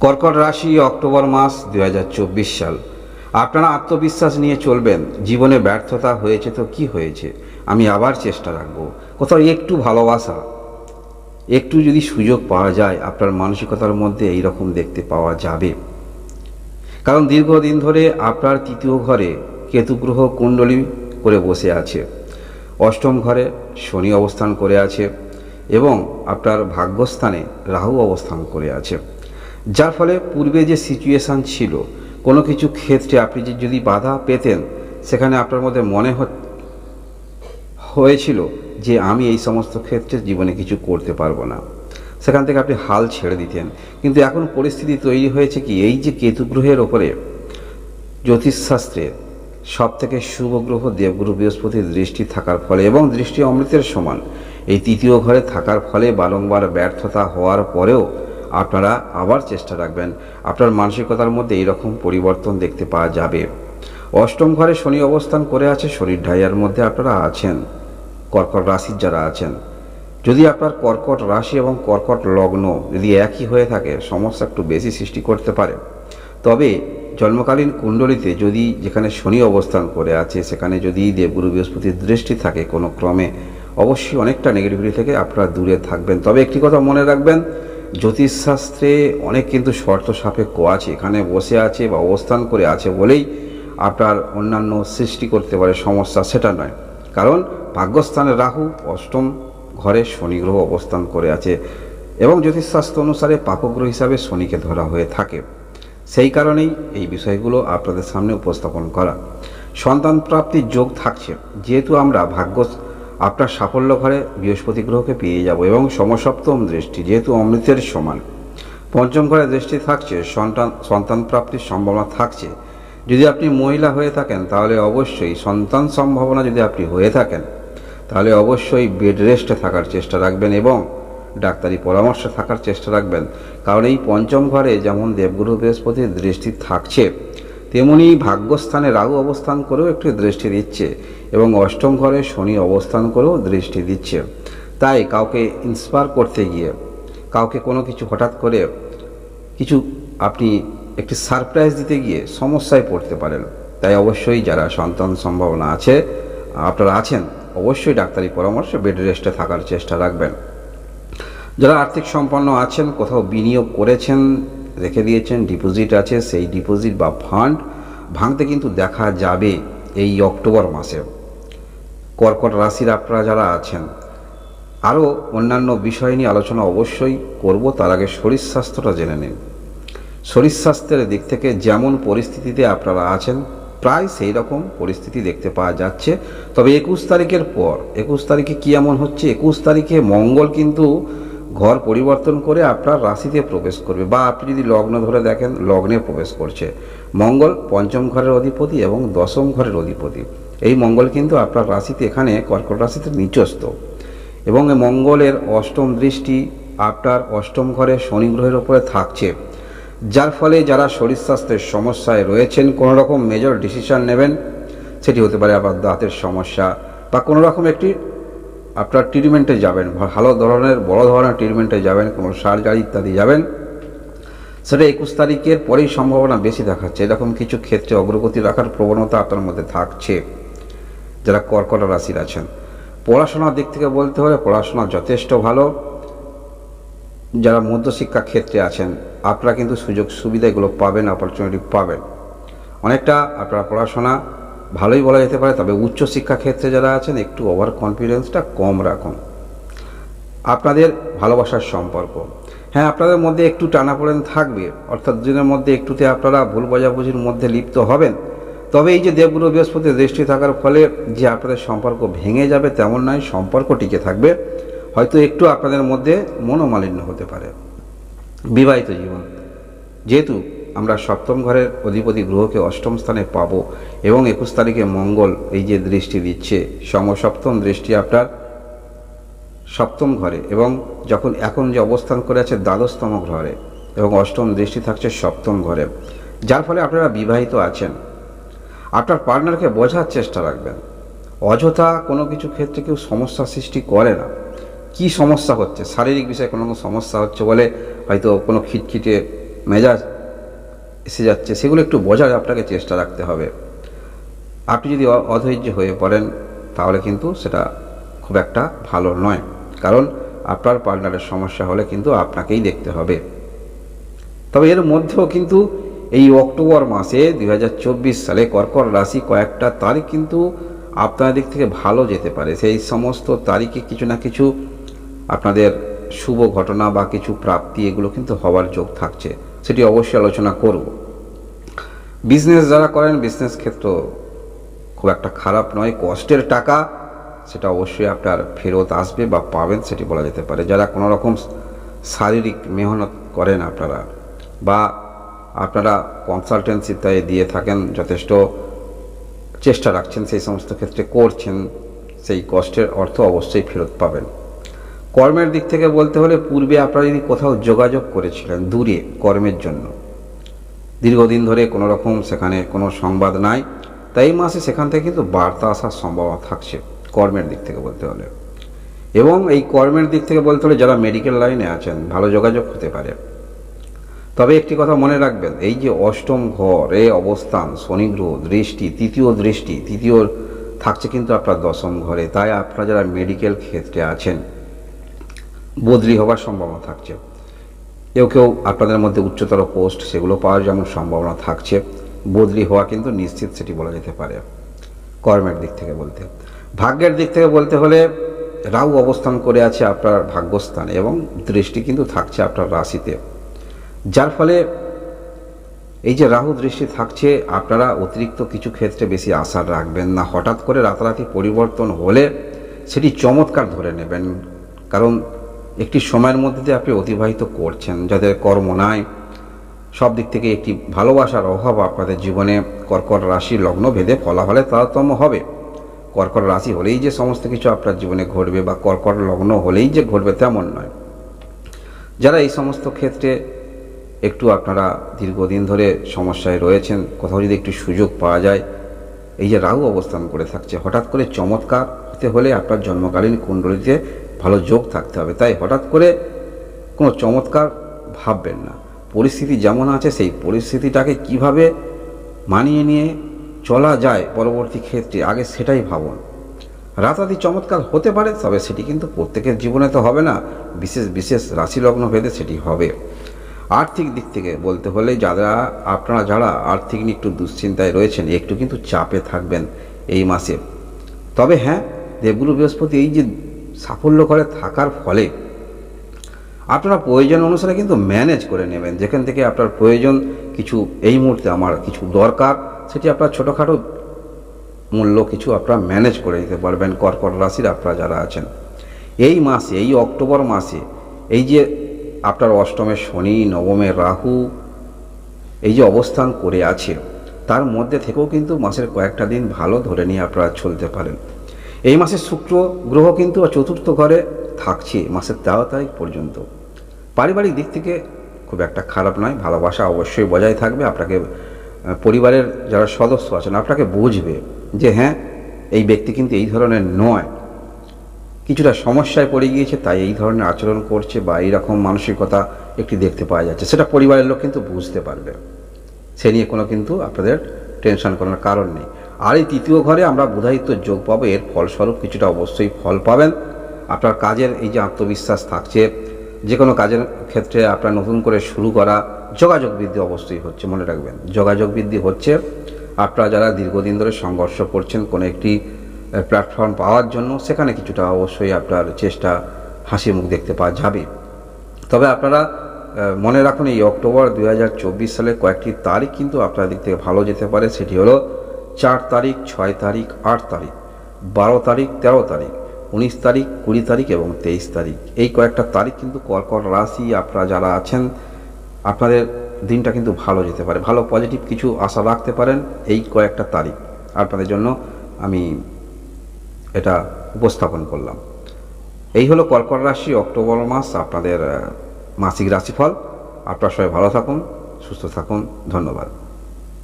কর্কট রাশি, অক্টোবর মাস দু হাজার চব্বিশ সাল। আপনারা আত্মবিশ্বাস নিয়ে চলবেন। জীবনে ব্যর্থতা হয়েছে তো কি হয়েছে? আমি আবার চেষ্টা রাখব। কোথাও একটু ভালোবাসা, একটু যদি সুযোগ পাওয়া যায়, আপনার মানসিকতার মধ্যে এই রকম দেখতে পাওয়া যাবে। কারণ দীর্ঘদিন ধরে আপনার তৃতীয় ঘরে কেতুগ্রহ কুণ্ডলী করে বসে আছে। অষ্টম ঘরে শনি অবস্থান করে আছে এবং আপনার ভাগ্যস্থানে রাহু অবস্থান করে আছে। যার ফলে পূর্বে যে সিচুয়েশান ছিল, কোনো কিছু ক্ষেত্রে আপনি যে যদি বাধা পেতেন, সেখানে আপনার মধ্যে মনে হয়েছিল যে আমি এই সমস্ত ক্ষেত্রে জীবনে কিছু করতে পারব না। সেখান থেকে আপনি হাল ছেড়ে দিতেন। কিন্তু এখন পরিস্থিতি তৈরি হয়েছে কি, এই যে কেতু গ্রহের ওপরে জ্যোতিষশাস্ত্রে সব থেকে শুভ গ্রহ দেবগুরু বৃহস্পতির দৃষ্টি থাকার ফলে এবং দৃষ্টি অমৃতের সমান, এই তৃতীয় ঘরে থাকার ফলে বারংবার ব্যর্থতা হওয়ার পরেও আপনারা আবার চেষ্টা রাখবেন। আপনার মানসিকতার মধ্যে এইরকম পরিবর্তন দেখতে পাওয়া যাবে। অষ্টম ঘরে শনি অবস্থান করে আছে শরীর ঢাইয়ার মধ্যে আপনারা আছেন। কর্কট রাশির যারা আছেন। যদি আপনার কর্কট রাশি এবং কর্কট লগ্ন যদি একই হয়ে থাকে, সমস্যা একটু বেশি সৃষ্টি করতে পারে। তবে জন্মকালীন কুণ্ডলিতে যদি যেখানে শনি অবস্থান করে আছে, সেখানে যদি দেবগুরু বৃহস্পতির দৃষ্টি থাকে কোনো ক্রমে, অবশ্যই অনেকটা নেগেটিভিটি থেকে আপনারা দূরে থাকবেন। তবে একটি কথা মনে রাখবেন জ্যোতিষশাস্ত্রে অনেক কিন্তু শর্ত সাপেক্ষ আছে। এখানে বসে আছে বা অবস্থান করে আছে বলেই আপনার অন্যান্য সৃষ্টি করতে পারে, সমস্যা সেটা নয়। কারণ ভাগ্যস্থানে রাহু অষ্টম ঘরে শনি গ্রহ অবস্থান করে আছে এবং জ্যোতিষশাস্ত্র অনুসারে পাপগ্রহ হিসাবে শনিকে ধরা হয়ে থাকে। সেই কারণেই এই বিষয়গুলো আপনাদের সামনে উপস্থাপন করা। সন্তান প্রাপ্তির যোগ থাকছে। যেহেতু আমরা ভাগ্য আপনার সাফল্য ঘরে বৃহস্পতি গ্রহকে পেয়ে যাব এবং সমসপ্তম দৃষ্টি যেহেতু অমৃতের সমান। পঞ্চম ঘরে দৃষ্টি থাকছে, সন্তান সন্তান প্রাপ্তির সম্ভাবনা থাকছে। যদি আপনি মহিলা হয়ে থাকেন, তাহলে অবশ্যই সন্তান সম্ভাবনা যদি আপনি হয়ে থাকেন, তাহলে অবশ্যই বেড রেস্টে থাকার চেষ্টা রাখবেন এবং ডাক্তারি পরামর্শে থাকার চেষ্টা রাখবেন। কারণ এই পঞ্চম ঘরে যেমন দেবগুরু বৃহস্পতির দৃষ্টি থাকছে তেমনি ভাগ্যস্থানে রাহু অবস্থান করেও একটি দৃষ্টি দিচ্ছে এবং অষ্টম ঘরে শনি অবস্থান করেও দৃষ্টি দিচ্ছে। তাই কাউকে ইন্সপায়ার করতে গিয়ে, কাউকে কোনো কিছু হঠাৎ করে কিছু আপনি একটি সারপ্রাইজ দিতে গিয়ে সমস্যায় পড়তে পারেন। তাই অবশ্যই যারা সন্তান সম্ভাবনা আছে, আপনারা আছেন, অবশ্যই ডাক্তারি পরামর্শ বেড রেস্টে থাকার চেষ্টা রাখবেন। যারা আর্থিক সম্পন্ন আছেন, কোথাও বিনিয়োগ করেছেন রেখে দিয়েছেন ডিপোজিট আছে, সেই ডিপোজিট বা ফান্ড ভাঙতে কিন্তু দেখা যাবে এই অক্টোবর মাসে কর্কট রাশির আপনারা যারা আছেন, আরও অন্যান্য বিষয় নিয়ে আলোচনা অবশ্যই করব, তার আগে শরীর স্বাস্থ্যটা জেনে নিন। শরীর স্বাস্থ্যের দিক থেকে যেমন পরিস্থিতিতে আপনারা আছেন, প্রায় সেই রকম পরিস্থিতি দেখতে পাওয়া যাচ্ছে। তবে একুশ তারিখের পর, একুশ তারিখে কী এমন হচ্ছে? একুশ তারিখে মঙ্গল কিন্তু ঘর পরিবর্তন করে আপনার রাশিতে প্রবেশ করবে। বা আপনি যদি লগ্ন ধরে দেখেন, লগ্নে প্রবেশ করছে। মঙ্গল পঞ্চম ঘরের অধিপতি এবং দশম ঘরের অধিপতি। এই মঙ্গল কিন্তু আপনার রাশিতে এখানে কর্কট রাশিতে নিচস্ত এবং মঙ্গলের অষ্টম দৃষ্টি আপনার অষ্টম ঘরে শনি গ্রহের ওপরে থাকছে। যার ফলে যারা শরীর স্বাস্থ্যের সমস্যায় রয়েছেন কোনো রকম মেজর ডিসিশন নেবেন, সেটি হতে পারে আপনার দাঁতের সমস্যা বা কোনো রকম একটি আপনার ট্রিটমেন্টে যাবেন, ভালো ধরনের, বড় ধরনের ট্রিটমেন্টে যাবেন, কোনো সার্জারি ইত্যাদি যাবেন, সেটা একুশ তারিখের পরেই সম্ভাবনা বেশি দেখাচ্ছে। এরকম কিছু ক্ষেত্রে অগ্রগতি রাখার প্রবণতা আপনার মধ্যে থাকছে, যারা কর্কট রাশির আছেন। পড়াশোনার দিক থেকে বলতে হলে পড়াশোনা যথেষ্ট ভালো। যারা মধ্যশিক্ষা ক্ষেত্রে আছেন, আপনারা কিন্তু সুযোগ সুবিধাগুলো পাবেন অপরচুনিটি পাবেন। অনেকটা আপনারা পড়াশোনা ভালোই বলা যেতে পারে, তবে উচ্চশিক্ষা ক্ষেত্রে যারা আছেন, একটু ওভার কনফিডেন্সটা কম রাখুন। আপনাদের ভালোবাসার সম্পর্ক। হ্যাঁ আপনাদের মধ্যে একটু টানাপোড়েন থাকবে, অর্থাৎ দুজনের মধ্যে একটুতে আপনারা ভুল বোঝাবুঝির মধ্যে লিপ্ত হবেন। তবে এই যে দেবগুরু বৃহস্পতি দৃষ্টি থাকার ফলে যে আপনাদের সম্পর্ক ভেঙে যাবে তেমন নয়, সম্পর্ক টিকে থাকবে। হয়তো একটু আপনাদের মধ্যে মনোমালিন্য হতে পারে। বিবাহিত জীবন। যেহেতু আমরা সপ্তম ঘরের অধিপতি গ্রহকে অষ্টম স্থানে পাব এবং একুশ তারিখে মঙ্গল এই যে দৃষ্টি দিচ্ছে, সমসপ্তম দৃষ্টি আপনার সপ্তম ঘরে এবং যখন এখন যে অবস্থান করে আছে দ্বাদশতম ঘরে এবং অষ্টম দৃষ্টি থাকছে সপ্তম ঘরে, যার ফলে আপনারা বিবাহিত আছেন। আপনার পার্টনারকে বোঝার চেষ্টা রাখবেন। অযথা কোনো কিছু ক্ষেত্রে কেউ সমস্যা সৃষ্টি করে না। কি সমস্যা হচ্ছে? শারীরিক বিষয়ে কোনো সমস্যা হচ্ছে বলে হয়তো কোনো খিটখিটে মেজাজ এসে যাচ্ছে, সেগুলো একটু বোঝার আপনাকে চেষ্টা রাখতে হবে। আপনি যদি অধৈর্য হয়ে পড়েন, তাহলে কিন্তু সেটা খুব একটা ভালো নয়। কারণ আপনার পার্টনারের সমস্যা হলে কিন্তু আপনাকেই দেখতে হবে। তবে এর মধ্যেও কিন্তু এই অক্টোবর মাসে দু হাজার চব্বিশ সালে কর্কট রাশি কয়েকটা তারিখ কিন্তু আপনার দিক থেকে ভালো যেতে পারে। সেই সমস্ত তারিখে কিছু না কিছু আপনাদের শুভ ঘটনা বা কিছু প্রাপ্তি এগুলো কিন্তু হওয়ার যোগ থাকছে। সেটি অবশ্যই আলোচনা করব। বিজনেস যারা করেন বিজনেস ক্ষেত্র খুব একটা খারাপ নয়। কষ্টের টাকা, সেটা অবশ্যই আপনার ফেরত আসবে বা পাবেন, সেটি বলা যেতে পারে। যারা কোনো রকম শারীরিক মেহনত করেন আপনারা বা আপনারা কনসালটেন্সি দিয়ে থাকেন, যথেষ্ট চেষ্টা রাখছেন, সেই সমস্ত ক্ষেত্রে করছেন, সেই কষ্টের অর্থ অবশ্যই ফেরত পাবেন। কর্মের দিক থেকে বলতে হলে পূর্বে আপনারা যদি কোথাও যোগাযোগ করেছিলেন দূরে কর্মের জন্য। দীর্ঘদিন ধরে কোনো রকম সেখানে কোনো সংবাদ নাই। তাই মাসে সেখান থেকে কিন্তু বার্তা আসার সম্ভাবনা থাকছে কর্মের দিক থেকে বলতে হলে। এবং এই কর্মের দিক থেকে বলতে হলে যারা মেডিকেল লাইনে আছেন, ভালো যোগাযোগ হতে পারে। তবে একটি কথা মনে রাখবেন, এই যে অষ্টম ঘর এ অবস্থান, শনি গ্রহ, দৃষ্টি, তৃতীয় দৃষ্টি, তৃতীয় থাকছে কিন্তু আপনার দশম ঘরে। তাই আপনারা যারা মেডিকেল ক্ষেত্রে আছেন বদলি হওয়ার সম্ভাবনা থাকছে। কেউ কেউ আপনাদের মধ্যে উচ্চতর পোস্ট সেগুলো পাওয়ার যেমন সম্ভাবনা থাকছে, বদলি হওয়া কিন্তু নিশ্চিত সেটি বলা যেতে পারে। কর্মের দিক থেকে বলতে। ভাগ্যের দিক থেকে বলতে হলে রাহু অবস্থান করে আছে আপনার ভাগ্যস্থানে এবং দৃষ্টি কিন্তু থাকছে আপনার রাশিতে। যার ফলে এই যে রাহু দৃষ্টি থাকছে, আপনারা অতিরিক্ত কিছু ক্ষেত্রে বেশি আশা রাখবেন না। হঠাৎ করে রাতারাতি পরিবর্তন হলে সেটি চমৎকার ধরে নেবেন। কারণ একটি সময়ের মধ্যে দিয়ে আপনি অতিবাহিত করছেন, যাদের কর্ম নাই। সব দিক থেকে একটি ভালোবাসার অভাব আপনাদের জীবনে কর্কট রাশি লগ্ন ভেদে ফলাফলে তারতম্য হবে। কর্কট রাশি হলেই যে সমস্ত কিছু আপনার জীবনে ঘটবে বা কর্কট লগ্ন হলেই যে ঘটবে তেমন নয়। যারা এই সমস্ত ক্ষেত্রে একটু আপনারা দীর্ঘদিন ধরে সমস্যায় রয়েছেন, কোথাও যদি একটু সুযোগ পাওয়া যায়, এই যে রাহু অবস্থান করে থাকছে, হঠাৎ করে চমৎকার হতে হলে আপনার জন্মকালীন কুণ্ডলিতে ভালো যোগ থাকতে হবে। তাই হঠাৎ করে কোনো চমৎকার ভাববেন না। পরিস্থিতি যেমন আছে, সেই পরিস্থিতিটাকে কীভাবে মানিয়ে নিয়ে চলা যায় পরবর্তী ক্ষেত্রে, আগে সেটাই ভাবুন। রাতারাতি চমৎকার হতে পারে, তবে সেটি কিন্তু প্রত্যেকের জীবনে তো হবে না। বিশেষ বিশেষ রাশি লগ্ন ভেদে সেটি হবে। আর্থিক দিক থেকে বলতে হলে যারা, আপনারা যারা আর্থিক নিয়ে একটু দুশ্চিন্তায় রয়েছেন, একটু কিন্তু চাপে থাকবেন এই মাসে। তবে হ্যাঁ দেবগুরু বৃহস্পতি এই যে সাফল্য করে থাকার ফলে আপনারা প্রয়োজন অনুসারে কিন্তু ম্যানেজ করে নেবেন। যেখান থেকে আপনার প্রয়োজন কিছু এই মুহূর্তে আমার কিছু দরকার, সেটি আপনার ছোটোখাটো মূল্য কিছু আপনারা ম্যানেজ করে দিতে পারবেন কর্কট রাশির আপনারা যারা আছেন। এই মাসে, এই অক্টোবর মাসে, এই যে আপনার অষ্টমে শনি, নবমে রাহু, এই যে অবস্থান করে আছে, তার মধ্যে থেকেও কিন্তু মাসের কয়েকটা দিন ভালো ধরে নিয়ে আপনারা চলতে পারেন। এই মাসে শুক্র গ্রহ কিন্তু চতুর্থ ঘরে থাকছে মাসের তেরো তারিখ পর্যন্ত। পারিবারিক দিক থেকে খুব একটা খারাপ নয়, ভালোবাসা অবশ্যই বজায় থাকবে, আপনাকে পরিবারের যারা সদস্য আছেন, আপনাকে বুঝবে যে হ্যাঁ এই ব্যক্তি কিন্তু এই ধরনের নয়। কিছুটা সমস্যায় পড়ে গিয়েছে, তাই এই ধরনের আচরণ করছে বা এইরকম মানসিকতা একটি দেখতে পাওয়া যাচ্ছে। সেটা পরিবারের লোক কিন্তু বুঝতে পারবে। সে নিয়ে কোনো কিন্তু আপনাদের টেনশন করার কারণ নেই। আর এই তৃতীয় ঘরে আমরা বুধায়িত্ব যোগ পাবো, এর ফলস্বরূপ কিছুটা অবশ্যই ফল পাবেন। আপনার কাজের এই যে আত্মবিশ্বাস থাকছে, যে কোনো কাজের ক্ষেত্রে আপনার নতুন করে শুরু করা যোগাযোগ বৃদ্ধি অবশ্যই হচ্ছে, মনে রাখবেন। যোগাযোগ বৃদ্ধি হচ্ছে। আপনারা যারা দীর্ঘদিন ধরে সংঘর্ষ করছেন কোনো একটি প্ল্যাটফর্ম পাওয়ার জন্য, সেখানে কিছুটা অবশ্যই আপনার চেষ্টা হাসি মুখ দেখতে পাওয়া যাবে। তবে আপনারা মনে রাখুন, এই অক্টোবর দুই সালে কয়েকটি তারিখ কিন্তু আপনার দিক থেকে ভালো যেতে পারে, সেটি হলো চার তারিখ, ছয় তারিখ, আট তারিখ, বারো তারিখ, তেরো তারিখ, উনিশ তারিখ, কুড়ি তারিখ এবং তেইশ তারিখ। এই কয়েকটা তারিখ কিন্তু কর্কট রাশি আপনারা যারা আছেন, আপনাদের দিনটা কিন্তু ভালো যেতে পারে। ভালো পজিটিভ কিছু আশা রাখতে পারেন এই কয়েকটা তারিখ। আপনাদের জন্য আমি এটা উপস্থাপন করলাম। এই হলো কর্কট রাশি, অক্টোবর মাস, আপনাদের মাসিক রাশিফল। আপনার সবাই ভালো থাকুন, সুস্থ থাকুন, ধন্যবাদ।